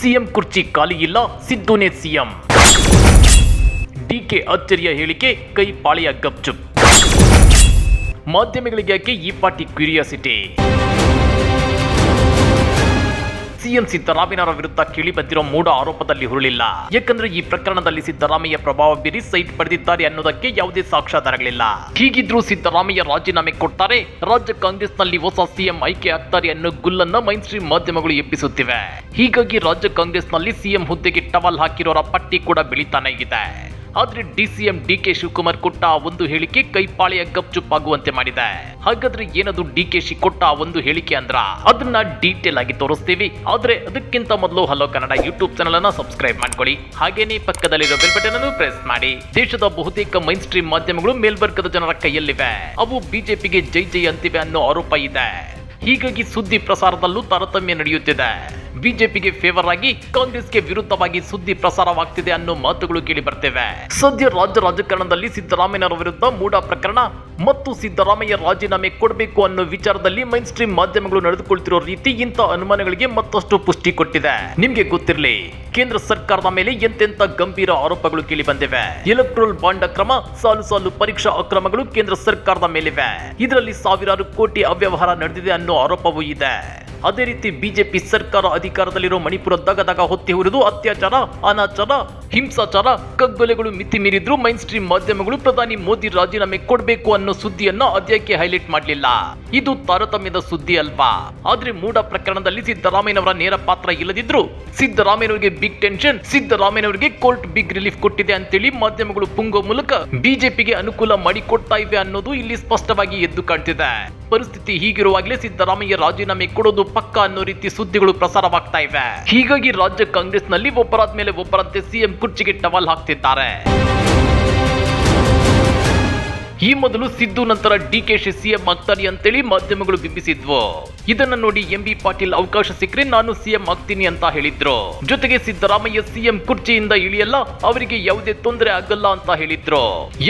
CM ಕುರ್ಚಿ ಇಲ್ಲ ಸಿದ್ದುನೇ CM. DK ಅಚ್ಚರಿಯ ಹೇಳಿಕೆ, ಕೈ ಪಾಳಿಯ ಗಪ್ಚುಪ್. ಮಾಧ್ಯಮಗಳಿಗೆ ಯಾಕೆ ಈ ಪಾರ್ಟಿ ಕ್ಯೂರಿಯಾಸಿಟಿ. ಸಿಎಂ ಸಿದ್ದರಾಮಯ್ಯನವರ ವಿರುದ್ಧ ಕೇಳಿ ಬಂದಿರೋ ಮೂಡ ಆರೋಪದಲ್ಲಿ ಹುರುಳಿಲ್ಲ. ಯಾಕಂದ್ರೆ ಈ ಪ್ರಕರಣದಲ್ಲಿ ಸಿದ್ದರಾಮಯ್ಯ ಪ್ರಭಾವ ಬೀರಿ ಸೈಟ್ ಪಡೆದಿದ್ದಾರೆ ಅನ್ನೋದಕ್ಕೆ ಯಾವುದೇ ಸಾಕ್ಷ್ಯಾಧಾರಗಳಿಲ್ಲ. ಹೀಗಿದ್ರೂ ಸಿದ್ದರಾಮಯ್ಯ ರಾಜೀನಾಮೆ ಕೊಡ್ತಾರೆ, ರಾಜ್ಯ ಕಾಂಗ್ರೆಸ್ನಲ್ಲಿ ಹೊಸ ಸಿಎಂ ಆಯ್ಕೆ ಆಗ್ತಾರೆ ಅನ್ನೋ ಗುಲ್ಲನ್ನ ಮೈನ್ ಸ್ಟ್ರೀಮ್ ಮಾಧ್ಯಮಗಳು ಎಬ್ಬಿಸುತ್ತಿವೆ. ಹೀಗಾಗಿ ರಾಜ್ಯ ಕಾಂಗ್ರೆಸ್ನಲ್ಲಿ ಸಿಎಂ ಹುದ್ದೆಗೆ ಟವಲ್ ಹಾಕಿರೋರ ಪಟ್ಟಿ ಕೂಡ ಬೆಳೀತಾನೆ ಇದೆ ಆದ್ರೆ ಡಿಸಿಎಂ ಡಿ ಕೆ ಶಿವಕುಮಾರ್ ಕೊಟ್ಟ ಒಂದು ಹೇಳಿಕೆ ಕೈಪಾಳೆಯ ಗಪ್ಚುಪ್ ಆಗುವಂತೆ ಮಾಡಿದೆ. ಹಾಗಾದ್ರೆ ಏನದು ಡಿ ಕೆ ಶಿ ಕೊಟ್ಟ ಒಂದು ಹೇಳಿಕೆ ಅಂದ್ರ ಅದನ್ನ ಡೀಟೇಲ್ ಆಗಿ ತೋರಿಸ್ತೀವಿ. ಆದ್ರೆ ಅದಕ್ಕಿಂತ ಮೊದಲು ಹಲೋ ಕನ್ನಡ ಯೂಟ್ಯೂಬ್ ಚಾನಲ್ ಅನ್ನ ಸಬ್ಸ್ಕ್ರೈಬ್ ಮಾಡ್ಕೊಳ್ಳಿ. ಹಾಗೇನೇ ಪಕ್ಕದಲ್ಲಿರೋ ಬೆಲ್ ಬಟನ್ ಅನ್ನು ಪ್ರೆಸ್ ಮಾಡಿ. ದೇಶದ ಬಹುತೇಕ ಮೈನ್ ಸ್ಟ್ರೀಮ್ ಮಾಧ್ಯಮಗಳು ಮೇಲ್ವರ್ಗದ ಜನರ ಕೈಯಲ್ಲಿವೆ. ಅವು ಬಿಜೆಪಿಗೆ ಜೈ ಜೈ ಅಂತಿವೆ ಅನ್ನೋ ಆರೋಪ ಇದೆ. ಹೀಗಾಗಿ ಸುದ್ದಿ ಪ್ರಸಾರದಲ್ಲೂ ತಾರತಮ್ಯ ನಡೆಯುತ್ತಿದೆ. ಬಿಜೆಪಿಗೆ ಫೇವರ್ ಆಗಿ ಕಾಂಗ್ರೆಸ್ಗೆ ವಿರುದ್ಧವಾಗಿ ಸುದ್ದಿ ಪ್ರಸಾರವಾಗ್ತಿದೆ ಅನ್ನೋ ಮಾತುಗಳು ಕೇಳಿ ಬರ್ತೇವೆ. ಸದ್ಯ ರಾಜ್ಯ ರಾಜಕಾರಣದಲ್ಲಿ ಸಿದ್ದರಾಮಯ್ಯನವರ ವಿರುದ್ಧ ಮೂಡ ಪ್ರಕರಣ ಮತ್ತು ಸಿದ್ದರಾಮಯ್ಯ ರಾಜೀನಾಮೆ ಕೊಡಬೇಕು ಅನ್ನೋ ವಿಚಾರದಲ್ಲಿ ಮೈನ್ ಸ್ಟ್ರೀಮ್ ಮಾಧ್ಯಮಗಳು ನಡೆದುಕೊಳ್ತಿರೋ ರೀತಿ ಇಂಥ ಅನುಮಾನಗಳಿಗೆ ಮತ್ತಷ್ಟು ಪುಷ್ಟಿ ಕೊಟ್ಟಿದೆ. ನಿಮ್ಗೆ ಗೊತ್ತಿರಲಿ, ಕೇಂದ್ರ ಸರ್ಕಾರದ ಮೇಲೆ ಎಂತೆಂತ ಗಂಭೀರ ಆರೋಪಗಳು ಕೇಳಿ ಬಂದಿವೆ. ಎಲೆಕ್ಟ್ರೋಲ್ ಬಾಂಡ್ ಅಕ್ರಮ, ಸಾಲು ಸಾಲು ಪರೀಕ್ಷಾ ಅಕ್ರಮಗಳು ಕೇಂದ್ರ ಸರ್ಕಾರದ ಮೇಲಿವೆ. ಇದರಲ್ಲಿ ಸಾವಿರಾರು ಕೋಟಿ ಅವ್ಯವಹಾರ ನಡೆದಿದೆ ಅನ್ನೋ ಆರೋಪವೂ ಇದೆ. ಅದೇ ರೀತಿ ಬಿಜೆಪಿ ಸರ್ಕಾರ ಅಧಿಕಾರದಲ್ಲಿರೋ ಮಣಿಪುರ ದಗ ದಗ ಹೊತ್ತಿ ಹುರಿದು ಅತ್ಯಾಚಾರ ಅನಾಚಾರ ಹಿಂಸಾಚಾರ, ಕಗ್ಗೊಲೆಗಳು ಮಿತಿ ಮೀರಿದ್ರು ಮೈನ್ ಸ್ಟ್ರೀಮ್ ಮಾಧ್ಯಮಗಳು ಪ್ರಧಾನಿ ಮೋದಿ ರಾಜೀನಾಮೆ ಕೊಡಬೇಕು ಅನ್ನೋ ಸುದ್ದಿಯನ್ನ ಅದ್ಯಾಕೆ ಹೈಲೈಟ್ ಮಾಡಲಿಲ್ಲ? ಇದು ತಾರತಮ್ಯದ ಸುದ್ದಿ ಅಲ್ವಾ? ಆದ್ರೆ ಮೂಡ ಪ್ರಕರಣದಲ್ಲಿ ಸಿದ್ದರಾಮಯ್ಯನವರ ನೇರ ಪಾತ್ರ ಇಲ್ಲದಿದ್ರು ಸಿದ್ದರಾಮಯ್ಯನವರಿಗೆ ಬಿಗ್ ಟೆನ್ಷನ್ ಸಿದ್ದರಾಮಯ್ಯನವರಿಗೆ ಕೋರ್ಟ್ ಬಿಗ್ ರಿಲೀಫ್ ಕೊಟ್ಟಿದೆ ಅಂತೇಳಿ ಮಾಧ್ಯಮಗಳು ಪುಂಗೋ ಮೂಲಕ ಬಿಜೆಪಿಗೆ ಅನುಕೂಲ ಮಾಡಿಕೊಡ್ತಾ ಇವೆ ಅನ್ನೋದು ಇಲ್ಲಿ ಸ್ಪಷ್ಟವಾಗಿ ಎದ್ದು ಕಾಣ್ತಿದೆ. ಪರಿಸ್ಥಿತಿ ಹೀಗಿರುವಾಗಲೇ ಸಿದ್ದರಾಮಯ್ಯ ರಾಜೀನಾಮೆ ಕೊಡೋದು ಪಕ್ಕ ಅನ್ನೋ ರೀತಿ ಸುದ್ದಿಗಳು ಪ್ರಸಾರವಾಗ್ತಾ ಇವೆ. ಹೀಗಾಗಿ ರಾಜ್ಯ ಕಾಂಗ್ರೆಸ್ನಲ್ಲಿ ಒಬ್ಬರಾದ ಮೇಲೆ ಒಬ್ಬರಂತೆ ಸಿಎಂ ಕುರ್ಚಿಗೆ ಟವಲ್ ಹಾಕ್ತಿದ್ದಾರೆ. ಈ ಮೊದಲು ಸಿದ್ದು ನಂತರ ಡಿ ಕೆ ಶಿ ಸಿಎಂ ಆಗ್ತಾರೆ ಅಂತೇಳಿ ಮಾಧ್ಯಮಗಳು ಬಿಂಬಿಸಿದ್ವು. ಇದನ್ನ ನೋಡಿ ಎಂ ಬಿ ಪಾಟೀಲ್ ಅವಕಾಶ ಸಿಕ್ಕರೆ ನಾನು ಸಿಎಂ ಆಗ್ತೀನಿ ಅಂತ ಹೇಳಿದ್ರು. ಜೊತೆಗೆ ಸಿದ್ದರಾಮಯ್ಯ ಸಿಎಂ ಕುರ್ಚಿಯಿಂದ ಇಳಿಯಲ್ಲ, ಅವರಿಗೆ ಯಾವುದೇ ತೊಂದರೆ ಆಗಲ್ಲ ಅಂತ ಹೇಳಿದ್ರು.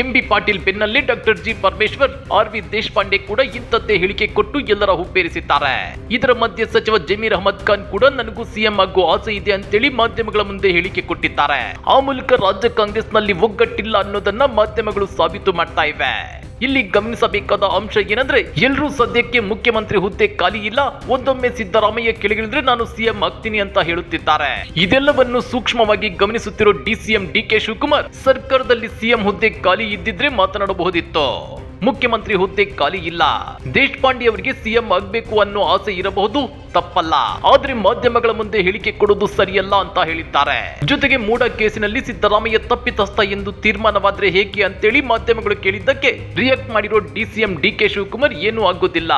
ಎಂ ಬಿ ಪಾಟೀಲ್ ಬೆನ್ನಲ್ಲೇ doctor G Parameshwar, R V Deshpande ಕೂಡ ಇಂಥದ್ದೇ ಹೇಳಿಕೆ ಕೊಟ್ಟು ಎಲ್ಲರ ಹುಬ್ಬೇರಿಸಿದ್ದಾರೆ. ಇದರ ಮಧ್ಯೆ ಸಚಿವ ಜಮೀರ್ ಅಹಮದ್ ಖಾನ್ ಕೂಡ ನನಗೂ ಸಿಎಂ ಆಗುವ ಆಸೆ ಇದೆ ಅಂತೇಳಿ ಮಾಧ್ಯಮಗಳ ಮುಂದೆ ಹೇಳಿಕೆ ಕೊಟ್ಟಿದ್ದಾರೆ. ಆ ಮೂಲಕ ರಾಜ್ಯ ಕಾಂಗ್ರೆಸ್ನಲ್ಲಿ ಒಗ್ಗಟ್ಟಿಲ್ಲ ಅನ್ನೋದನ್ನ ಮಾಧ್ಯಮಗಳು ಸಾಬೀತು ಮಾಡ್ತಾ ಇವೆ. ಇಲ್ಲಿ ಗಮನಿಸಬೇಕಾದ ಅಂಶ ಏನಂದ್ರೆ ಎಲ್ಲರೂ ಸದ್ಯಕ್ಕೆ ಮುಖ್ಯಮಂತ್ರಿ ಹುದ್ದೆ ಖಾಲಿ ಇಲ್ಲ, ಒಂದೊಮ್ಮೆ ಸಿದ್ದರಾಮಯ್ಯ ಕೆಳಗಿಳಿದ್ರೆ ನಾನು ಸಿಎಂ ಆಗ್ತೀನಿ ಅಂತ ಹೇಳುತ್ತಿದ್ದಾರೆ. ಇದೆಲ್ಲವನ್ನು ಸೂಕ್ಷ್ಮವಾಗಿ ಗಮನಿಸುತ್ತಿರೋ ಡಿಸಿಎಂ ಡಿ ಕೆ ಶಿವಕುಮಾರ್, ಸರ್ಕಾರದಲ್ಲಿ ಸಿಎಂ ಹುದ್ದೆ ಖಾಲಿ ಇದ್ದಿದ್ರೆ ಮಾತನಾಡಬಹುದಿತ್ತು. ಮುಖ್ಯಮಂತ್ರಿ ಹುದ್ದೆ ಖಾಲಿ ಇಲ್ಲ. ದೇಶಪಾಂಡೆ ಅವರಿಗೆ ಸಿಎಂ ಆಗ್ಬೇಕು ಅನ್ನೋ ಆಸೆ ಇರಬಹುದು, ತಪ್ಪಲ್ಲ. ಆದ್ರೆ ಮಾಧ್ಯಮಗಳ ಮುಂದೆ ಹೇಳಿಕೆ ಕೊಡೋದು ಸರಿಯಲ್ಲ ಅಂತ ಹೇಳಿದ್ದಾರೆ. ಜೊತೆಗೆ ಮೂಡ ಕೇಸಿನಲ್ಲಿ ಸಿದ್ದರಾಮಯ್ಯ ತಪ್ಪಿತಸ್ಥ ಎಂದು ತೀರ್ಮಾನವಾದ್ರೆ ಹೇಗೆ ಅಂತೇಳಿ ಮಾಧ್ಯಮಗಳು ಕೇಳಿದ್ದಕ್ಕೆ ರಿಯಾಕ್ಟ್ ಮಾಡಿರೋ ಡಿಸಿಎಂ ಡಿ ಕೆ ಶಿವಕುಮಾರ್ ಏನೂ ಆಗೋದಿಲ್ಲ.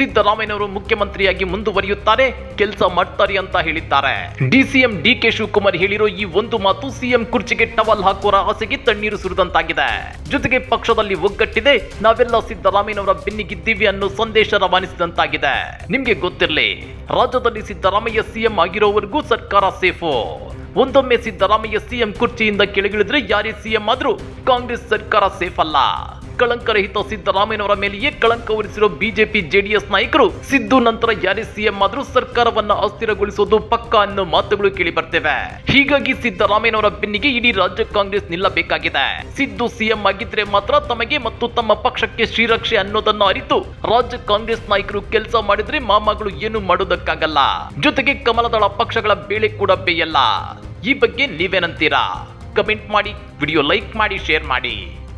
ಸಿದ್ದರಾಮಯ್ಯನವರು ಮುಖ್ಯಮಂತ್ರಿಯಾಗಿ ಮುಂದುವರಿಯುತ್ತಾರೆ, ಕೆಲಸ ಮಾಡ್ತಾರೆ ಅಂತ ಹೇಳಿದ್ದಾರೆ. ಡಿಸಿಎಂ ಡಿ ಕೆ ಶಿವಕುಮಾರ್ ಹೇಳಿರೋ ಈ ಒಂದು ಮಾತು ಸಿಎಂ ಕುರ್ಚಿಗೆ ಟವಲ್ ಹಾಕುವ ಆಸೆಗೆ ತಣ್ಣೀರು ಸುರಿದಂತಾಗಿದೆ. ಜೊತೆಗೆ ಪಕ್ಷದಲ್ಲಿ ಒಗ್ಗಟ್ಟಿದೆ, ನಾವೆಲ್ಲ ಸಿದ್ದರಾಮಯ್ಯನವರ ಬೆನ್ನಿಗಿದ್ದೀವಿ ಅನ್ನೋ ಸಂದೇಶ ರವಾನಿಸಿದಂತಾಗಿದೆ. ನಿಮ್ಗೆ ಗೊತ್ತಿರಲಿ, ರಾಜ್ಯದಲ್ಲಿ ಸಿದ್ದರಾಮಯ್ಯ ಸಿಎಂ ಆಗಿರೋವರೆಗೂ ಸರ್ಕಾರ ಸೇಫು. ಒಂದೊಮ್ಮೆ ಸಿದ್ದರಾಮಯ್ಯ ಸಿಎಂ ಕುರ್ಚಿಯಿಂದ ಕೆಳಗಿಳಿದ್ರೆ ಯಾರೇ ಸಿಎಂ ಆದ್ರೂ ಕಾಂಗ್ರೆಸ್ ಸರ್ಕಾರ ಸೇಫ್ ಅಲ್ಲ ಕಳಂಕರಹಿತ ಸಿದ್ದರಾಮಯ್ಯನವರ ಮೇಲೆಯೇ ಕಳಂಕ ಹೊರಿಸಿರೋ ಬಿಜೆಪಿ ಜೆಡಿಎಸ್ ನಾಯಕರು ಸಿದ್ದು ನಂತರ ಯಾರೇ ಸಿಎಂ ಆದರೂ ಸರ್ಕಾರವನ್ನ ಅಸ್ಥಿರಗೊಳಿಸೋದು ಪಕ್ಕ ಅನ್ನೋ ಮಾತುಗಳು ಕೇಳಿ ಬರ್ತೇವೆ. ಹೀಗಾಗಿ ಸಿದ್ದರಾಮಯ್ಯನವರ ಬೆನ್ನಿಗೆ ಇಡೀ ರಾಜ್ಯ ಕಾಂಗ್ರೆಸ್ ನಿಲ್ಲಬೇಕಾಗಿದೆ. ಸಿದ್ದು ಸಿಎಂ ಆಗಿದ್ರೆ ಮಾತ್ರ ತಮಗೆ ಮತ್ತು ತಮ್ಮ ಪಕ್ಷಕ್ಕೆ ಶ್ರೀರಕ್ಷೆ ಅನ್ನೋದನ್ನ ಅರಿತು ರಾಜ್ಯ ಕಾಂಗ್ರೆಸ್ ನಾಯಕರು ಕೆಲಸ ಮಾಡಿದ್ರೆ ಮಾಮಗಳು ಏನು ಮಾಡೋದಕ್ಕಾಗಲ್ಲ. ಜೊತೆಗೆ ಕಮಲದಳ ಪಕ್ಷಗಳ ಬೇಳೆ ಕೂಡ ಬೇಯಲ್ಲ. ಈ ಬಗ್ಗೆ ನೀವೇನಂತೀರಾ? ಕಮೆಂಟ್ ಮಾಡಿ, ವಿಡಿಯೋ ಲೈಕ್ ಮಾಡಿ, ಶೇರ್ ಮಾಡಿ.